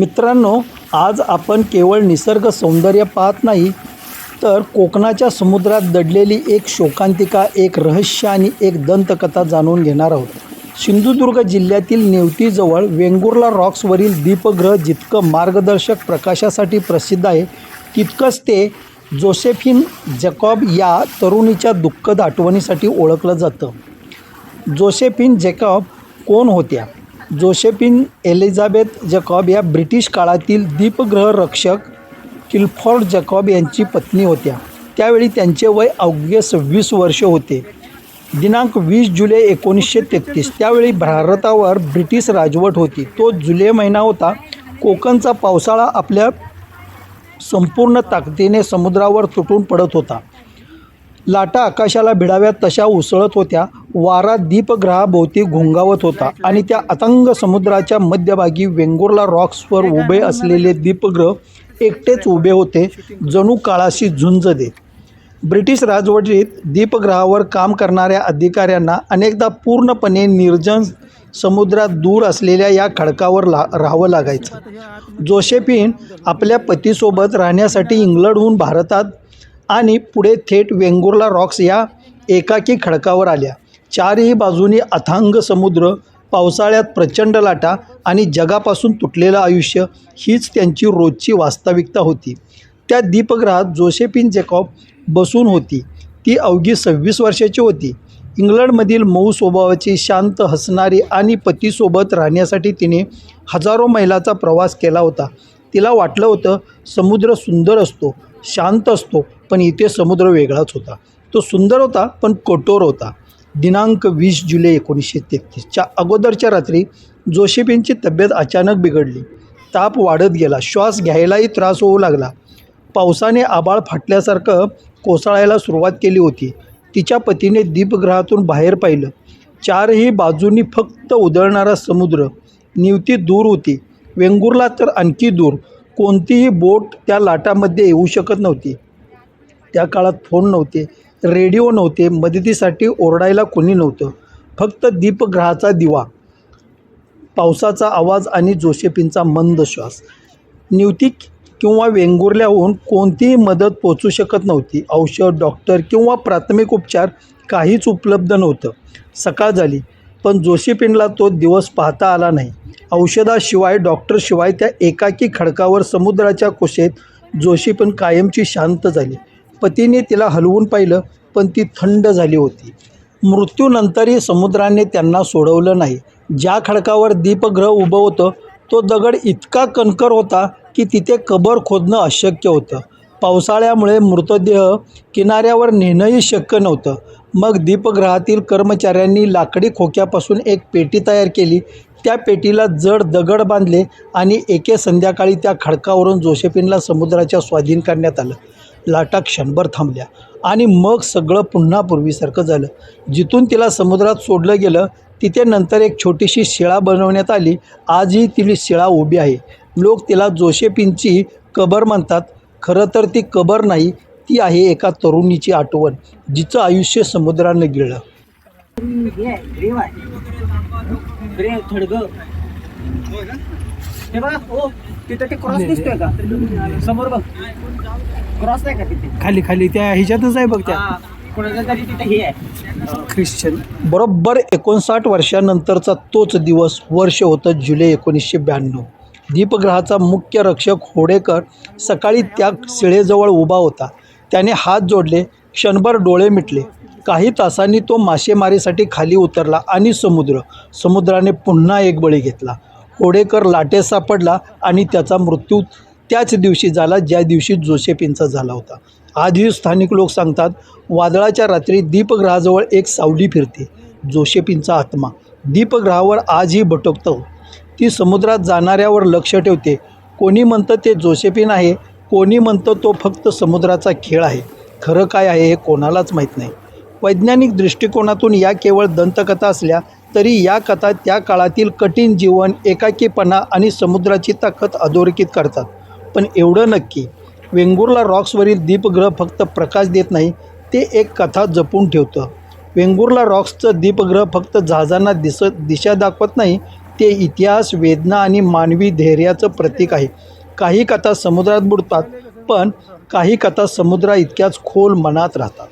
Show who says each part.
Speaker 1: मित्रांनो आज आपण केवळ निसर्ग सौंदर्य पाहत नाही तर कोकणाच्या समुद्रात दडलेली एक शोकांतिका एक रहस्य आणि एक दंतकथा जाणून घेणार आहोत. सिंधुदुर्ग जिल्ह्यातील नेवतीजवळ वेंगुर्ला रॉक्सवरील दीपग्रह जितकं मार्गदर्शक प्रकाशासाठी प्रसिद्ध आहे तितकंच ते जोसेफिन जॅकॉब या तरुणीच्या दुःखद आठवणीसाठी ओळखलं जातं. जोसेफिन जॅकॉब कोण होत्या? जोसेफिन एलिझाबेथ जकॉब या ब्रिटिश काळातील दीपगृह रक्षक किल्फॉर्ड जकॉब यांची पत्नी होत्या. त्यावेळी त्यांचे वय अवघे सव्वीस वर्ष होते. दिनांक वीस जुलै एकोणीसशे तेहतीस. त्यावेळी भारतावर ब्रिटिश राजवट होती. तो जुलै महिना होता. कोकणचा पावसाळा आपल्या संपूर्ण ताकदीने समुद्रावर तुटून पडत होता. लाटा आकाशाला भिडाव्यात तशा उसळत होत्या. वारा दीपग्रहाभोवती घोंगावत होता आणि त्या अतंग समुद्राच्या मध्यभागी वेंगुर्ला रॉक्सवर उभे असलेले दीपग्रह एकटेच उभे होते जणू काळाशी झुंज देत ब्रिटिश राजवटीत दीपग्रहावर काम करणाऱ्या अधिकाऱ्यांना अनेकदा पूर्णपणे निर्जन समुद्रात दूर असलेल्या या खडकावर ला राहावं लागायचं. जोसेफिन आपल्या पतीसोबत राहण्यासाठी इंग्लंडहून भारतात आणि पुढे थेट वेंगुर्ला रॉक्स या एकाकी खडकावर आल्या. चारही बाजूनी अथांग समुद्र पावसाळ्यात प्रचंड लाटा आणि जगापासून तुटलेलं आयुष्य हीच त्यांची रोजची वास्तविकता होती. त्या दीपग्रहात जोसेफिन जेकॉब बसून होती. ती अवघी सव्वीस वर्षाची होती. इंग्लंडमधील मऊ स्वभावाची शांत हसणारी आणि पतीसोबत राहण्यासाठी तिने हजारो मैलाचा प्रवास केला होता. तिला वाटलं होतं समुद्र सुंदर असतो शांत असतो पण इथे समुद्र वेगळाच होता. तो सुंदर होता पण कठोर होता. दिनांक वीस जुलै एकोणीसशे तेहतीसच्या अगोदरच्या रात्री जोसेफिनची तब्येत अचानक बिघडली. ताप वाढत गेला. श्वास घ्यायलाही त्रास होऊ लागला. पावसाने आबाळ फाटल्यासारखं कोसळायला सुरुवात केली होती. तिच्या पतीने दीपगृहातून बाहेर पाहिलं. चारही बाजूनी फक्त उधळणारा समुद्र. निवती दूर होती. वेंगुर्ला तर आणखी दूर. कोणतीही बोट त्या लाटामध्ये येऊ शकत नव्हती. त्या काळात फोन नव्हते रेडिओ नव्हते मदतीसाठी ओरडायला कोणी नव्हतं. फक्त दीपग्रहाचा दिवा पावसाचा आवाज आणि जोसेफिनचा मंद श्वास. नियुती किंवा वेंगुर्ल्याहून कोणतीही मदत पोचू शकत नव्हती. औषध डॉक्टर किंवा प्राथमिक उपचार काहीच उपलब्ध नव्हतं. सकाळ झाली पण जोसेफिनला तो दिवस पाहता आला नाही. औषधाशिवाय डॉक्टरशिवाय त्या एकाकी खडकावर समुद्राच्या कुशेत जोशीपण कायमची शांत झाली. पतीने तिला हलवून पाहिलं पण ती थंड झाली होती. मृत्यूनंतरही समुद्राने त्यांना सोडवलं नाही. ज्या खडकावर दीपग्रह उभं होतं तो दगड इतका कणकर होता की तिथे कबर खोदणं अशक्य होतं. पावसाळ्यामुळे मृतदेह किनाऱ्यावर नेणंही शक्य नव्हतं. मग दीपगृहातील कर्मचाऱ्यांनी लाकडी खोक्यापासून एक पेटी तयार केली. त्या पेटीला जड दगड बांधले आणि एके संध्याकाळी त्या खडकावरून जोसेफिनला समुद्राच्या स्वाधीन करण्यात आलं. लाटा क्षणभर थांबल्या. आणि मग सगळं पुन्हा पूर्वीसारखं झालं. जिथून तिला समुद्रात सोडलं गेलं तिथे नंतर एक छोटीशी शिळा बनवण्यात आली. आजही तिली शिळा उभी आहे. लोक तिला जोसेफिनची कबर म्हणतात. खरं तर ती कबर नाही ती आहे एका तरुणीची आठवण जिचं आयुष्य समुद्रानं गिळलं.
Speaker 2: हे बघा हो तिथं ते क्रॉस दिसतोय का? समोर बघ. क्रॉस आहे का तिथे?
Speaker 1: खाली खाली त्या ह्याच्यातच आहे बघ
Speaker 2: कोणाचं तरी तिथे हे आहे.
Speaker 1: ख्रिश्चन. बरोबर एकोणसाठ वर्षानंतरचा तोच दिवस वर्ष होतं जुलै एकोणीसशे ब्याण्णव. दीपग्रहाचा मुख्य रक्षक होडेकर सकाळी त्या शिळेजवळ उभा होता. त्याने हात जोडले क्षणभर डोळे मिटले. काही तासांनी तो मासेमारीसाठी खाली उतरला आणि समुद्र समुद्राने पुन्हा एक बळी घेतला. कोडेकर लाटेत सापडला आणि त्याचा मृत्यू त्याच दिवशी झाला ज्या दिवशी जोसेफिनचा झाला होता. आजही स्थानिक लोक सांगतात वादळाच्या रात्री दीपग्रहाजवळ एक सावली फिरते जोसेफींचा आत्मा. दीपग्रहावर आजही भटकतो ती समुद्रात जाणाऱ्यावर लक्ष ठेवते. कोणी म्हणतं ते जोसेफिन आहे कोणी म्हणतं तो फक्त समुद्राचा खेळ आहे. खरं काय आहे हे कोणालाच माहीत नाही. वैज्ञानिक दृष्टिकोनातून या केवळ दंतकथा असल्या तरी या कथा त्या काळातील कठीण जीवन एकाकीपणा आणि समुद्राची ताकद अधोरेखित करतात. पण एवढं नक्की वेंगुर्ला रॉक्सवरील दीपग्रह फक्त प्रकाश देत नाही ते एक कथा जपून ठेवतं. वेंगुर्ला रॉक्सचं दीपग्रह फक्त जहाजांना दिसत दिशा दाखवत नाही ते इतिहास वेदना आणि मानवी धैर्याचं प्रतीक आहे. काही कथा समुद्रात बुडतात पण काही कथा समुद्रा इतक्याच खोल मनात राहतात.